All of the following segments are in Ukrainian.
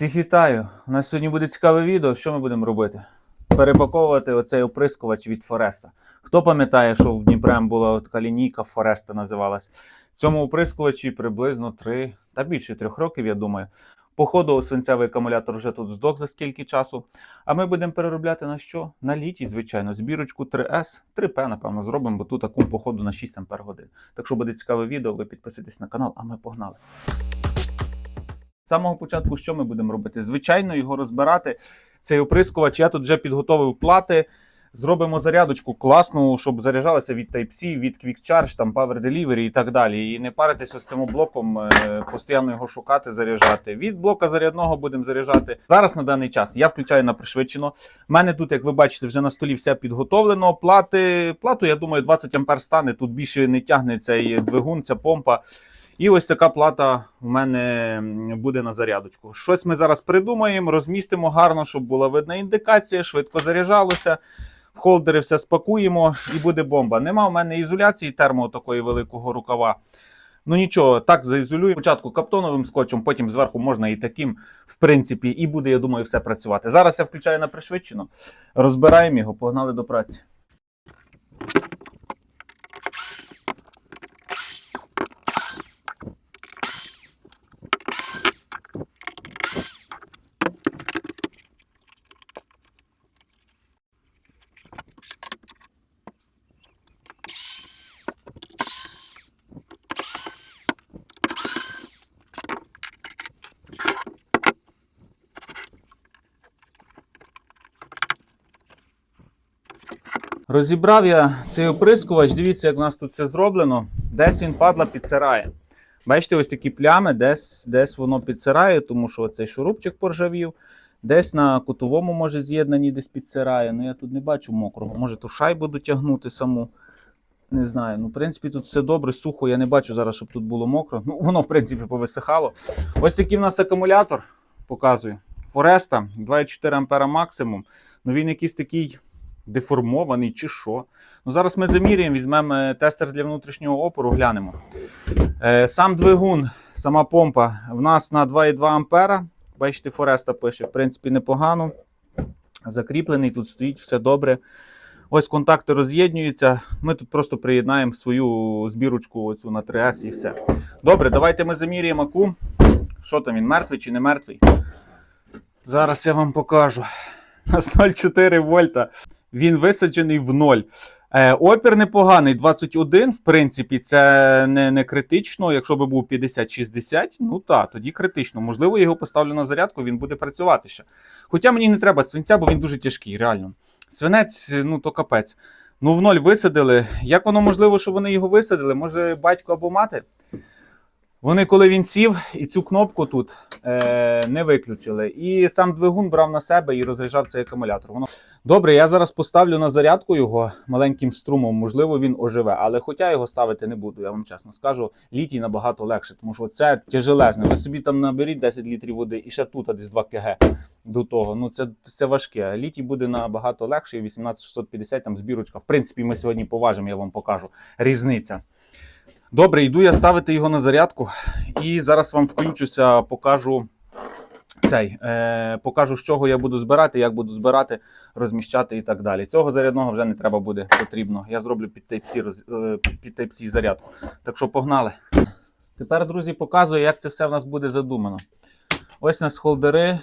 Всіх вітаю! У нас сьогодні буде цікаве відео. Що ми будемо робити? Перепаковувати оцей оприскувач від Фореста. Хто пам'ятає, що в Дніпрем була така лінійка Фореста називалась? Цьому оприскувачі приблизно 3 та більше 3 років, я думаю. Походу, свинцевий акумулятор вже тут здох за скільки часу. А ми будемо переробляти на що? На літій, звичайно, збірочку 3С, 3П, напевно, зробимо, бо тут таку походу на 6 ампер годин. Так що буде цікаве відео, ви підписуйтесь на канал, а ми погнали. Самого початку, що ми будемо робити? Звичайно, його розбирати. Цей оприскувач. Я тут вже підготовив плати. Зробимо зарядочку класну, щоб заряджалася від Type-C, від Quick Charge, там Power Delivery і так далі. І не паритися з тим блоком, е, постійно його шукати, заряджати. Від блока зарядного будемо заряджати. Зараз на даний час я включаю на пришвидшено. У мене тут, як ви бачите, вже на столі все підготовлено. Плати, плату, я думаю, 20 ампер стане. Тут більше не тягне цей двигун, ця помпа. І ось така плата в мене буде на зарядочку. Щось ми зараз придумаємо, розмістимо гарно, щоб була видна індикація, швидко заряджалося. В холдери все спакуємо і буде бомба. Нема в мене ізоляції термо такої великого рукава. Ну нічого, так заізолюю. Спочатку каптоновим скотчем, потім зверху можна і таким, в принципі, і буде, я думаю, все працювати. Зараз я включаю на пришвидшено, розбираємо його, погнали до праці. Розібрав я цей оприскувач. Дивіться, як у нас тут все зроблено. Десь він падла підсирає. Бачите, ось такі плями, десь, десь воно підсирає, тому що цей шурупчик поржавів. Десь на кутовому, може, з'єднанні десь підсирає. Ну я тут не бачу мокрого. Може, ту шайбу дотягнути саму. Не знаю. Ну, в принципі, тут все добре, сухо. Я не бачу зараз, щоб тут було мокро. Ну, воно, в принципі, повисихало. Ось такий в нас акумулятор. Показую. Фореста 2,4 ампера максимум. Ну він якийсь такий деформований чи що. Ну, зараз ми заміряємо, візьмемо е, тестер для внутрішнього опору, глянемо. Е, сам двигун, сама помпа в нас на 2,2 ампера. Бачите, Фореста пише, в принципі, непогано. Закріплений, тут стоїть, все добре. Ось контакти роз'єднуються. Ми тут просто приєднаємо свою збірочку оцю на 3С і все. Добре, давайте ми заміряємо аку. Що там він, мертвий чи не мертвий? Зараз я вам покажу. У нас 0,4 вольта. Він висаджений в ноль. Е, опір непоганий, 21, в принципі, це не, не критично. Якщо би був 50-60, ну так, тоді критично. Можливо, його поставлю на зарядку, він буде працювати ще. Хоча мені не треба свинця, бо він дуже тяжкий, реально. Свинець, ну то капець. Ну, в ноль висадили. Як воно можливо, що вони його висадили? Може, батько або мати? Вони, коли він сів, і цю кнопку тут е, не виключили. І сам двигун брав на себе і розряджав цей акумулятор. Воно добре. Я зараз поставлю на зарядку його маленьким струмом. Можливо, він оживе, але хоча його ставити не буду. Я вам чесно скажу. Літій набагато легше, тому що це тяжелезне. Ви собі там наберіть 10 літрів води і ще тут десь 2 кг до того. Ну це, це важке. Літій буде набагато легше. 18650 там збірочка. В принципі, ми сьогодні поважимо. Я вам покажу різниця. Добре, йду я ставити його на зарядку. І зараз вам включуся, покажу цей, е, покажу, з чого я буду збирати, як буду збирати, розміщати і так далі. Цього зарядного вже не треба буде потрібно. Я зроблю під Type-C, е, зарядку. Так що погнали. Тепер, друзі, показую, як це все в нас буде задумано. Ось у нас холдери.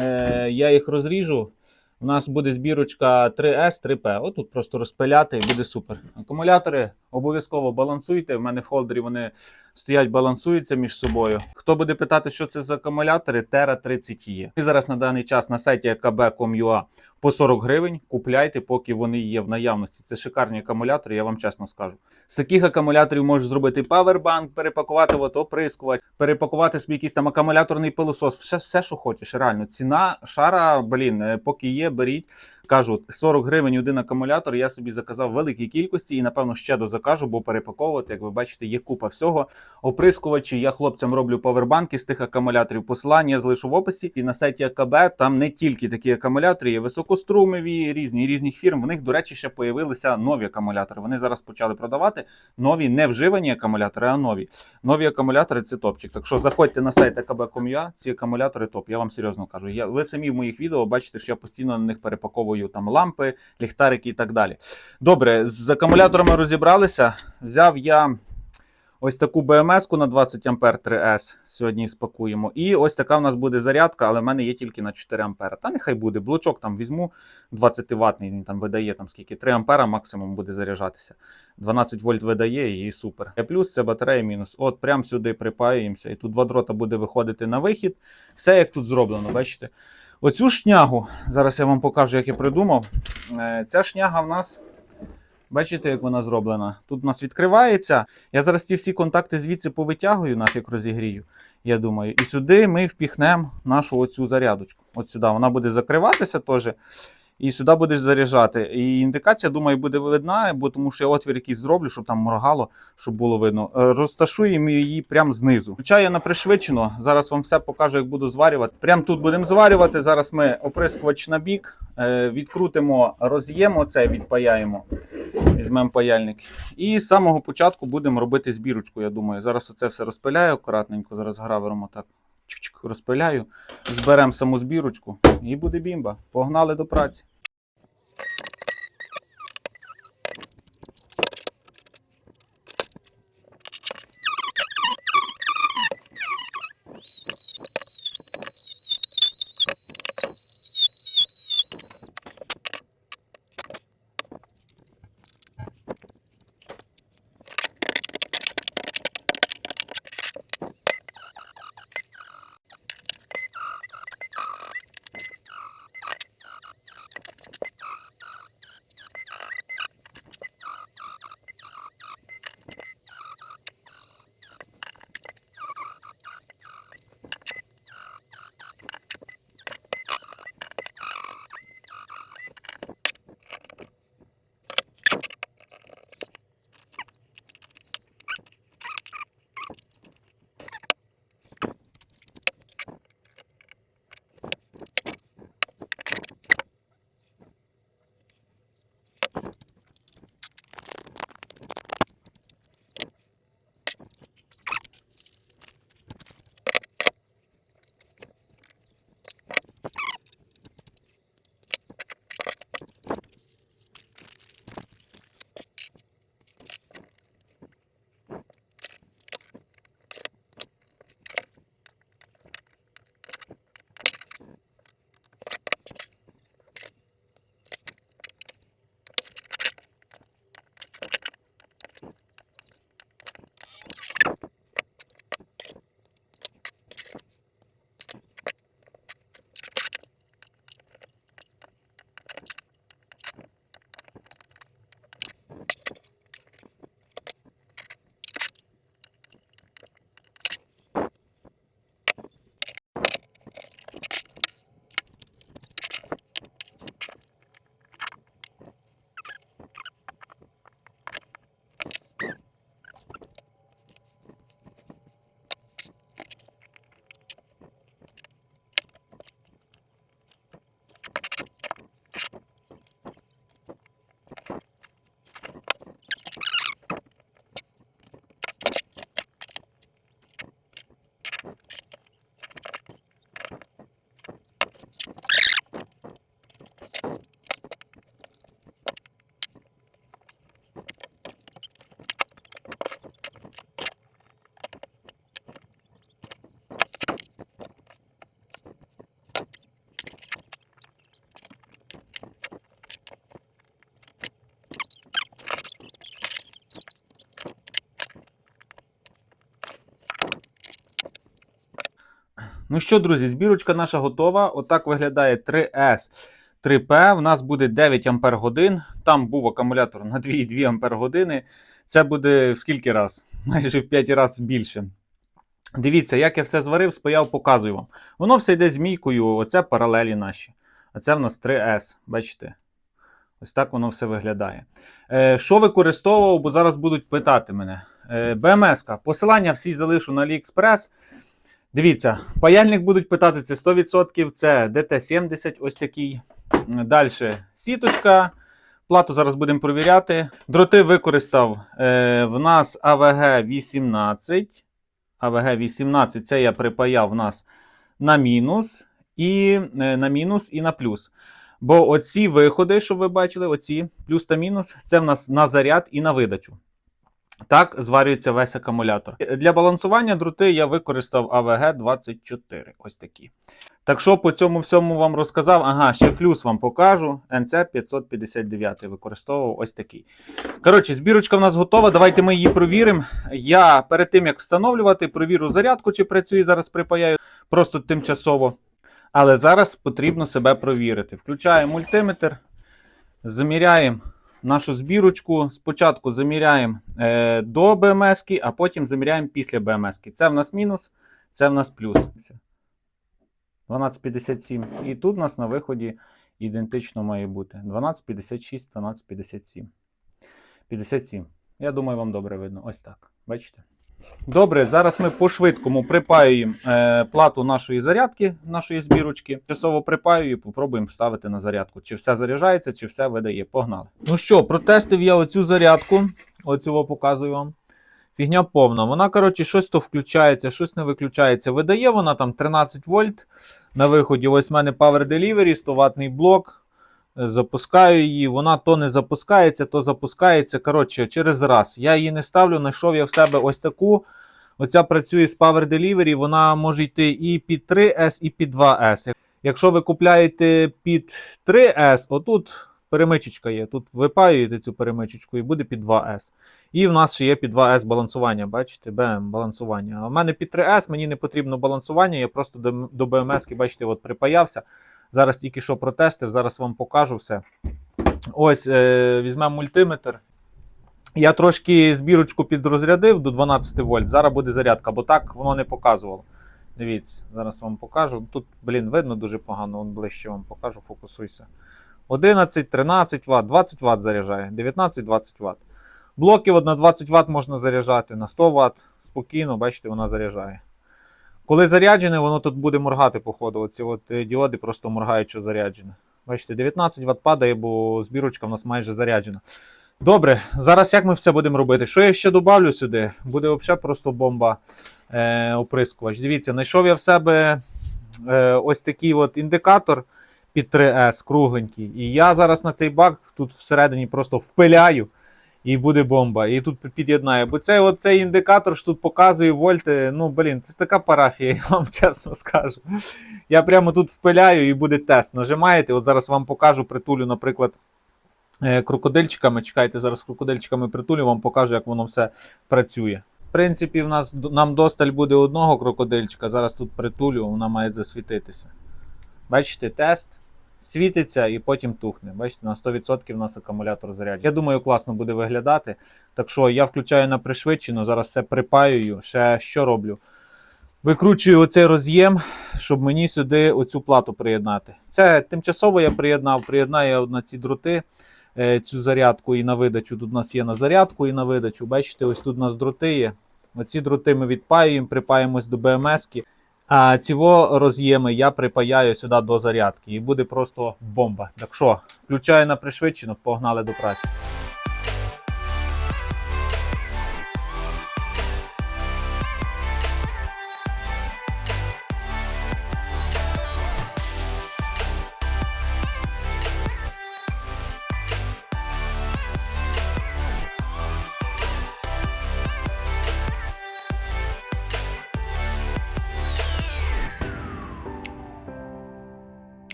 Е, я їх розріжу. У нас буде збірочка 3S, 3P. Отут просто розпиляти і буде супер. Акумулятори обов'язково балансуйте. В мене в холдері вони стоять, балансуються між собою. Хто буде питати, що це за акумулятори, Terra 30 є. І зараз на даний час на сайті akb.com.ua по 40 гривень. Купляйте, поки вони є в наявності. Це шикарні акумулятори, я вам чесно скажу. З таких акумуляторів можеш зробити павербанк, перепакувати оприскувач, перепакувати собі якийсь там акумуляторний пилосос, все, все, що хочеш. Реально, ціна шара, блін, е, поки є, беріть. Кажу, 40 гривень один акумулятор. Я собі заказав великій кількості і, напевно, ще дозакажу, бо перепаковувати, як ви бачите, є купа всього. Оприскувачі. Я хлопцям роблю павербанки з тих акумуляторів. Посилання залишу в описі. І на сайті АКБ там не тільки такі акумулятори, є високострумові, різні різних фірм. В них, до речі, ще появилися нові акумулятори. Вони зараз почали продавати нові, не вживані акумулятори, а нові. Нові акумулятори це топчик. Так що заходьте на сайт АКБ.com.ua, ці акумулятори топ. Я вам серйозно кажу. Я, ви самі в моїх відео бачите, що я постійно на них перепаковую там лампи, ліхтарики і так далі. Добре, з акумуляторами розібралися. Взяв я. Ось таку БМС-ку на 20 А 3С сьогодні спакуємо. І ось така в нас буде зарядка, але в мене є тільки на 4 А. Та нехай буде. Блочок там візьму 20 ватний, він там видає там скільки 3 А максимум буде заряджатися. 12 вольт видає і супер. Плюс це батарея мінус. От прямо сюди припаюємося. І тут два дрота буде виходити на вихід. Все як тут зроблено, бачите? Оцю шнягу, зараз я вам покажу, як я придумав. Е, Ця шняга в нас. Бачите, як вона зроблена? Тут у нас відкривається. Я зараз ці всі контакти звідси повитягую, нафік розігрію, я думаю. І сюди ми впіхнемо нашу оцю зарядочку. От сюди вона буде закриватися теж. І сюди будеш заряджати. І індикація, думаю, буде видна, бо тому що я отвір якийсь зроблю, щоб там моргало, щоб було видно. Е, Розташуємо її прямо знизу. Включаю на пришвидшено. Зараз вам все покажу, як буду зварювати. Прямо тут будемо зварювати. Зараз ми оприскувач на бік, е, відкрутимо роз'єм, оце відпаяємо. Візьмемо паяльник. І з самого початку будемо робити збірочку, я думаю. Зараз оце все розпиляю акуратненько, зараз гравером отак розпиляю. Зберемо саму збірочку і буде бімба. Погнали до праці. Ну що, друзі, збірочка наша готова. Отак виглядає 3S 3P. У нас буде 9 Ампер годин. Там був акумулятор на 2,2 Ампер години. Це буде в скільки раз? Майже в 5 разів більше. Дивіться, як я все зварив, спаяв, показую вам. Воно все йде змійкою, оце паралелі наші. а це в нас 3S. Бачите? Ось так воно все виглядає. Е, що використовував, бо зараз будуть питати мене. Е, BMS. Посилання всі залишу на AliExpress. Дивіться, паяльник будуть питати, це 100%, це DT70, ось такий. Далі сіточка. Плату зараз будемо провіряти. Дроти використав е, в нас АВГ 18. АВГ 18 це я припаяв в нас на мінус, і е, на мінус і на плюс. Бо оці виходи, що ви бачили, оці плюс та мінус, це в нас на заряд і на видачу. Так зварюється весь акумулятор. Для балансування дроти я використав АВГ 24. Ось такі. Так що по цьому всьому вам розказав. Ага, ще флюс вам покажу. НЦ 559 використовував ось такий. Коротше, збірочка в нас готова. Давайте ми її провіримо. Я перед тим як встановлювати, провірю зарядку, чи працює зараз припаяю просто тимчасово. Але зараз потрібно себе провірити. Включаємо мультиметр, заміряємо нашу збірочку. Спочатку заміряємо е, до БМС, а потім заміряємо після БМС. Це в нас мінус, це в нас плюс. 12,57. І тут у нас на виході ідентично має бути. 12,56, 12,57. 57. Я думаю, вам добре видно. Ось так. Бачите? Добре, зараз ми по-швидкому припаюємо е, плату нашої зарядки, нашої збірочки. Часово припаюю і попробуємо ставити на зарядку. Чи все заряджається, чи все видає. Погнали. Ну що, протестив я оцю зарядку. Оцього показую вам. Фігня повна. Вона, коротше, щось то включається, щось не виключається. Видає вона там 13 вольт на виході. Ось в мене Power Delivery, 100 ватний блок. Запускаю її, вона то не запускається, то запускається. Коротше, через раз. Я її не ставлю, знайшов я в себе ось таку. Оця працює з Power Delivery, вона може йти і під 3S, і під 2S. Якщо ви купляєте під 3S, отут перемичечка є. Тут випаюєте цю перемичечку і буде під 2S. І в нас ще є під 2S балансування. Бачите, BM балансування. А в мене під 3S, мені не потрібно балансування, я просто до, BMS, бачите, от припаявся. Зараз тільки що протестив, зараз вам покажу все. Ось, е, візьмемо мультиметр. Я трошки збірочку підрозрядив до 12 вольт. Зараз буде зарядка, бо так воно не показувало. Дивіться, зараз вам покажу. Тут, блін, видно дуже погано, Вон ближче вам покажу, фокусуйся. 11, 13 Вт, 20 Вт заряджає, 19-20 Вт. Блоків на 20 Вт можна заряджати, на 100 Вт спокійно, бачите, вона заряджає. Коли заряджене, воно тут буде моргати, походу. Оці от е, діоди просто моргають, що заряджене. Бачите, 19 Вт падає, бо збірочка в нас майже заряджена. Добре, зараз як ми все будемо робити? Що я ще додавлю сюди? Буде взагалі просто бомба е, оприскувач. Дивіться, знайшов я в себе е, ось такий от індикатор під 3С кругленький. І я зараз на цей бак тут всередині просто впиляю. І буде бомба. І тут під'єднаю. Бо цей, от, цей індикатор що тут показує вольти. Ну, блін, це така парафія, я вам чесно скажу. Я прямо тут впиляю і буде тест. Нажимаєте, от зараз вам покажу, притулю, наприклад, е, крокодильчиками. Чекайте, зараз крокодильчиками притулю, вам покажу, як воно все працює. В принципі, в нас нам досталь буде одного крокодильчика. Зараз тут притулю, вона має засвітитися. Бачите, тест. Світиться і потім тухне. Бачите, на 100% у нас акумулятор заряджений. Я думаю, класно буде виглядати. Так що я включаю на пришвидшену, зараз все припаюю. Ще що роблю? Викручую оцей роз'єм, щоб мені сюди оцю плату приєднати. Це тимчасово я приєднав, приєднаю на ці дроти е, цю зарядку і на видачу. Тут у нас є на зарядку і на видачу. Бачите, ось тут у нас дроти є. Оці дроти ми відпаюємо, припаємось до БМС-ки. А цього роз'єми я припаяю сюди до зарядки і буде просто бомба. Так що, включаю на пришвидшено, погнали до праці.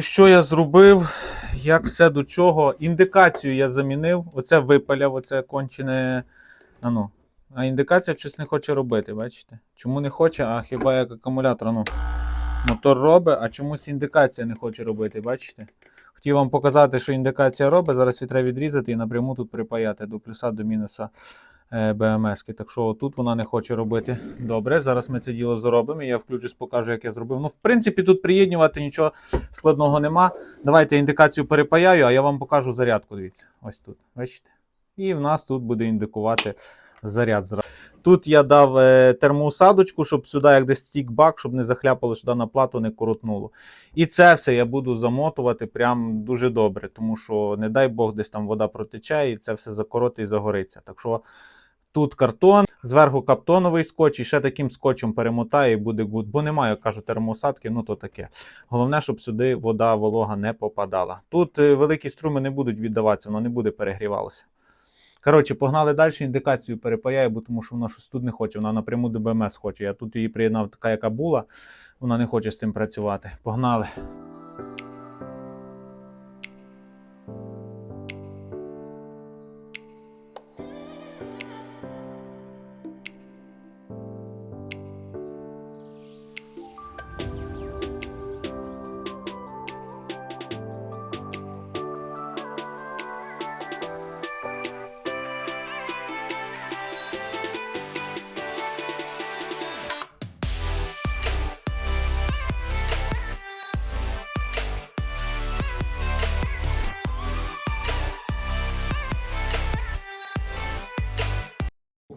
Що я зробив, як все до чого. Індикацію я замінив. Оце випаляв, оце кончене. А, ну. а індикація щось не хоче робити, бачите? Чому не хоче, а хіба як акумулятор. Ну. мотор робить, а чомусь індикація не хоче робити, бачите? Хотів вам показати, що індикація робить. Зараз її треба відрізати і напряму тут припаяти до плюса, до мінуса БМС. Так що тут вона не хоче робити. Добре, зараз ми це діло зробимо. і Я включусь, покажу, як я зробив. Ну, в принципі, тут приєднувати нічого складного нема. Давайте індикацію перепаяю, а я вам покажу зарядку. Дивіться, ось тут. Бачите? І в нас тут буде індикувати заряд. Тут я дав е, термоусадочку, щоб сюди, як десь стік-бак, щоб не захляпало сюди на плату, не коротнуло. І це все я буду замотувати прям дуже добре, тому що, не дай Бог, десь там вода протече, і це все закоротить і загориться. Так що тут картон, зверху каптоновий скотч, і ще таким скотчем перемотаю, і буде гуд. Бо немає, кажу, термоусадки, ну то таке. Головне, щоб сюди вода волога не попадала. Тут е, великі струми не будуть віддаватися, воно не буде перегрівалося. Коротше, погнали далі, індикацію перепаяю, бо тому що вона щось тут не хоче, вона напряму до БМС хоче. Я тут її приєднав така, яка була, вона не хоче з тим працювати. Погнали.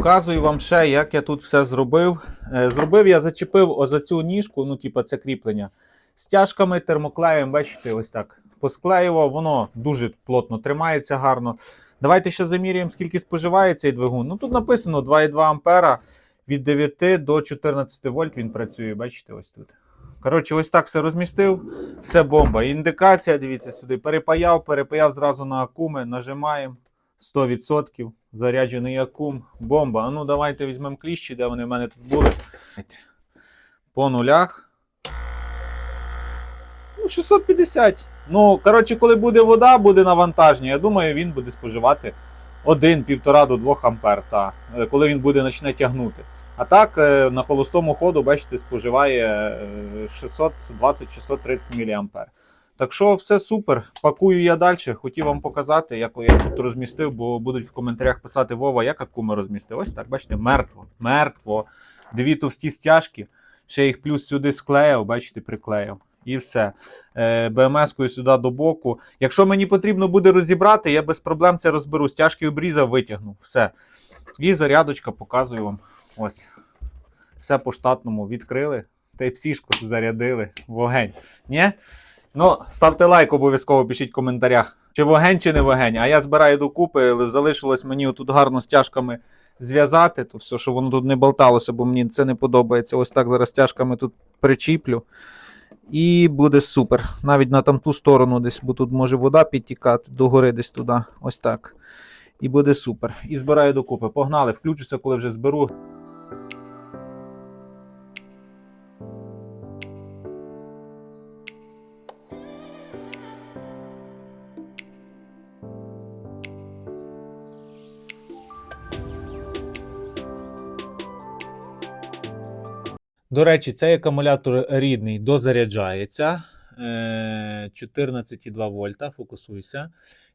Показую вам ще, як я тут все зробив. Е, Зробив я зачепив ось цю ніжку, ну, типу, це кріплення. Стяжками, термоклеєм, бачите, ось так. Посклеював, воно дуже плотно тримається гарно. Давайте ще замірюємо, скільки споживає цей двигун. Ну тут написано 2,2 ампера від 9 до 14 вольт він працює. Бачите, ось тут. Коротше, ось так все розмістив. Все бомба. Індикація, дивіться сюди. Перепаяв, перепаяв зразу на акуми, нажимаємо. 100% заряджений акум. Бомба. А ну давайте візьмемо кліщі, де вони в мене тут були. По нулях. Ну, 650. Ну, коротше, коли буде вода, буде навантаження. Я думаю, він буде споживати 1,5 до 2 ампер, та, е, коли він буде почне тягнути. А так, е, на холостому ходу, бачите, споживає е, 620-630 мА. Так що все супер. Пакую я далі. Хотів вам показати, як я тут розмістив, бо будуть в коментарях писати Вова, як акуми розмістив. Ось так, бачите, мертво. Мертво. Дві товсті стяжки. Ще їх плюс сюди склеїв, бачите, приклеїв. І все. Е, БМС-кою сюди до боку. Якщо мені потрібно буде розібрати, я без проблем це розберу. Стяжки обрізав, витягнув. Все. І зарядочка показую вам. Ось. Все по штатному відкрили. Тейп-сішку зарядили. Вогень. Ні? Ну, ставте лайк, обов'язково пишіть в коментарях. Чи вогень, чи не вогень. А я збираю докупи, залишилось мені тут гарно стяжками зв'язати, то все, щоб воно тут не болталося, бо мені це не подобається. Ось так зараз стяжками тут причіплю. І буде супер. Навіть на там ту сторону десь, бо тут може вода підтікати, догори десь туди. Ось так. І буде супер. І збираю докупи. Погнали, включуся, коли вже зберу. До речі, цей акумулятор рідний дозаряджається. Е, 14,2 вольта. Фокусуйся.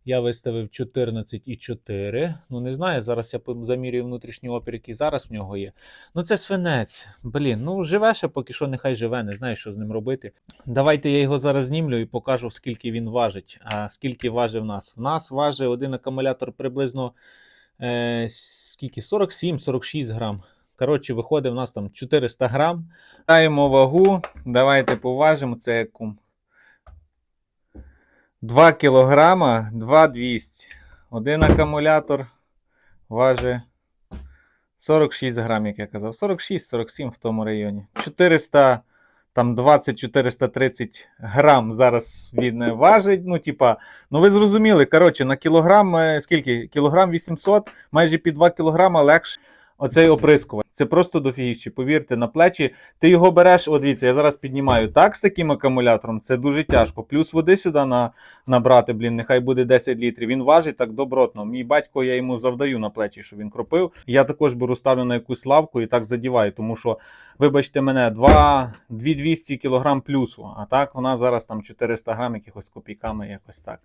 Я виставив 14,4. Ну, не знаю, зараз я замірюю внутрішній опір, який зараз в нього є. Ну, це свинець. Блін, ну живе ще поки що, нехай живе, не знаю, що з ним робити. Давайте я його зараз знімлю і покажу, скільки він важить. А скільки важить в нас? В нас важить один акумулятор приблизно е, скільки? 47-46 грам. Коротше, виходить, у нас там 400 грам. Даємо вагу. Давайте поважимо це як кум. 2 кілограма, 2200. Один акумулятор важить 46 грам, як я казав. 46-47 в тому районі. 400, там 20-430 грам зараз він важить. Ну, типа, ну ви зрозуміли, коротше, на кілограм, е, скільки? Кілограм 800, майже під 2 кілограма легше. Оцей оприскувач. Це просто дофігіще. Повірте, на плечі. Ти його береш, от дивіться, я зараз піднімаю так з таким акумулятором, це дуже тяжко. Плюс води сюди на, набрати, блін, нехай буде 10 літрів. Він важить так добротно. Мій батько, я йому завдаю на плечі, що він кропив. Я також беру ставлю на якусь лавку і так задіваю, тому що, вибачте мене, 2, 2200 кг плюсу, а так вона зараз там 400 грам якихось копійками, якось так.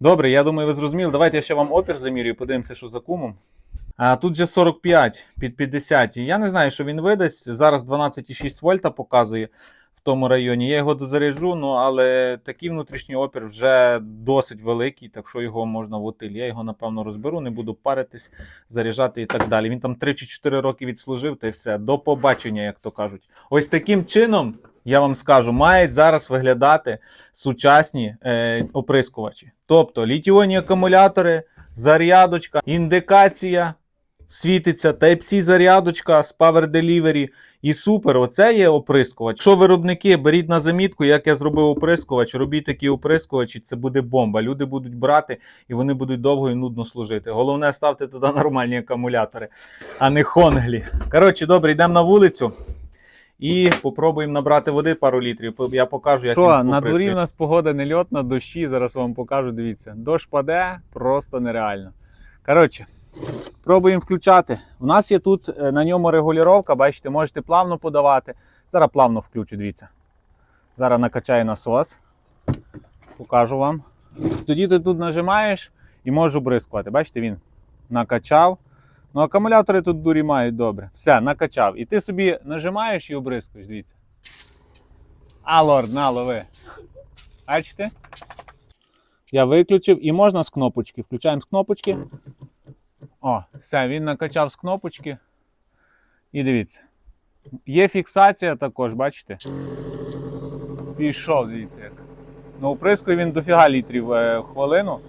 Добре, я думаю, ви зрозуміли. Давайте я ще вам опір замірюю, подивимося, що за кумом. А тут же 45 під 50. Я не знаю, що він видасть. Зараз 12,6 вольта показує в тому районі. Я його дозаряджу, ну але такий внутрішній опір вже досить великий, так що його можна в утиль. Я його, напевно, розберу, не буду паритись, заряджати і так далі. Він там 3 чи 4 роки відслужив, та й все. До побачення, як то кажуть. Ось таким чином. Я вам скажу, мають зараз виглядати сучасні е, оприскувачі. Тобто літіонні акумулятори, зарядочка, індикація, світиться Type-C зарядочка з Power Delivery. І супер, оце є оприскувач. Якщо виробники беріть на замітку, як я зробив оприскувач, робіть такі оприскувачі, це буде бомба. Люди будуть брати і вони будуть довго і нудно служити. Головне, ставте туди нормальні акумулятори, а не хонглі. Коротше, добре, йдемо на вулицю. І попробуємо набрати води пару літрів. Я покажу, як Що, на дворі в нас погода не льотна, дощі, зараз вам покажу, дивіться. Дощ паде, просто нереально. Коротше, пробуємо включати. У нас є тут е, на ньому регулювання, бачите, можете плавно подавати. Зараз плавно включу, дивіться. Зараз накачаю насос. Покажу вам. Тоді ти тут нажимаєш і можеш обрискувати. Бачите, він накачав. Ну, акумулятори тут дурі мають добре. Все, накачав. І ти собі нажимаєш і обрискуєш, дивіться. А, лорд, на, лови. Бачите? Я виключив і можна з кнопочки. Включаємо з кнопочки. О, все, він накачав з кнопочки. І дивіться. Є фіксація також, бачите? Пішов, дивіться як. Ну, оприскує він дофіга літрів е, в хвилину.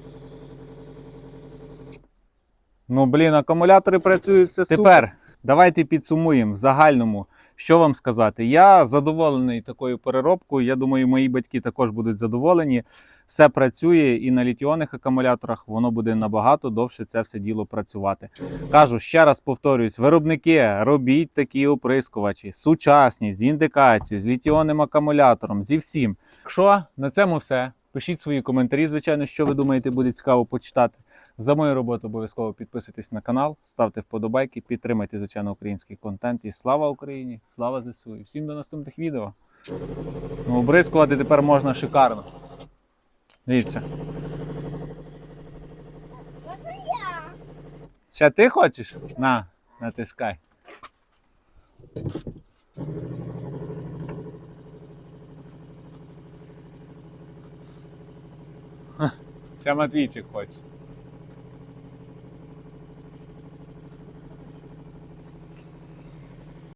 Ну, блін, акумулятори працюють це Тепер давайте підсумуємо в загальному. Що вам сказати? Я задоволений такою переробкою. Я думаю, мої батьки також будуть задоволені. Все працює і на літіонних акумуляторах воно буде набагато довше це все діло працювати. Кажу ще раз повторюсь: виробники, робіть такі оприскувачі, сучасні, з індикацією, з літіонним акумулятором, зі всім. Якщо на цьому все, пишіть свої коментарі, звичайно, що ви думаєте, буде цікаво почитати. За мою роботу обов'язково підписуйтесь на канал, ставте вподобайки, підтримайте, звичайно, український контент. І слава Україні! Слава ЗСУ! І всім до наступних відео. Ну, обрискувати тепер можна шикарно. Дивіться. Ще ти хочеш? На, натискай. Ще Матвійчик хоче.